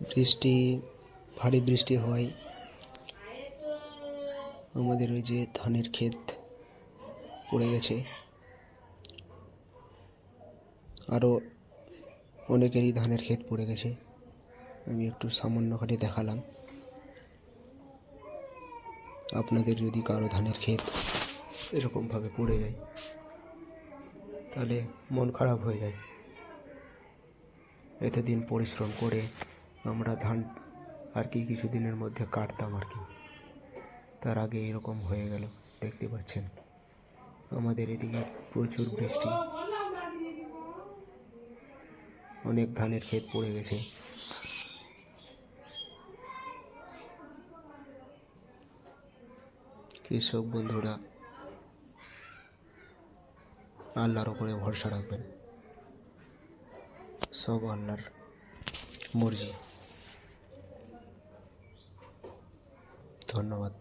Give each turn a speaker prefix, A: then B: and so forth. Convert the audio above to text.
A: বৃষ্টি, ভারী বৃষ্টি হয়। আমাদের ওই যে ধানের ক্ষেত পড়ে গেছে। আরও অনেকেরই ধানের ক্ষেত পড়ে গেছে। আমি একটু সামান্য খালি দেখালাম। আপনাদের যদি কারও ধানের ক্ষেত এরকমভাবে পড়ে যায়, তাহলে মন খারাপ হয়ে যায়। এতদিন পরিশ্রম করে আমরা ধান আর কি কিছুদিনের মধ্যে কাটতাম আর কি। তার আগে এরকম হয়ে গেল, দেখতে পাচ্ছেন। আমাদের এদিকে প্রচুর বৃষ্টি। অনেক ধানের ক্ষেত পড়ে গেছে। কৃষক বন্ধুরা, আল্লাহর ওপরে ভরসা রাখবেন। সব আল্লাহর মর্জি। ধন্যবাদ।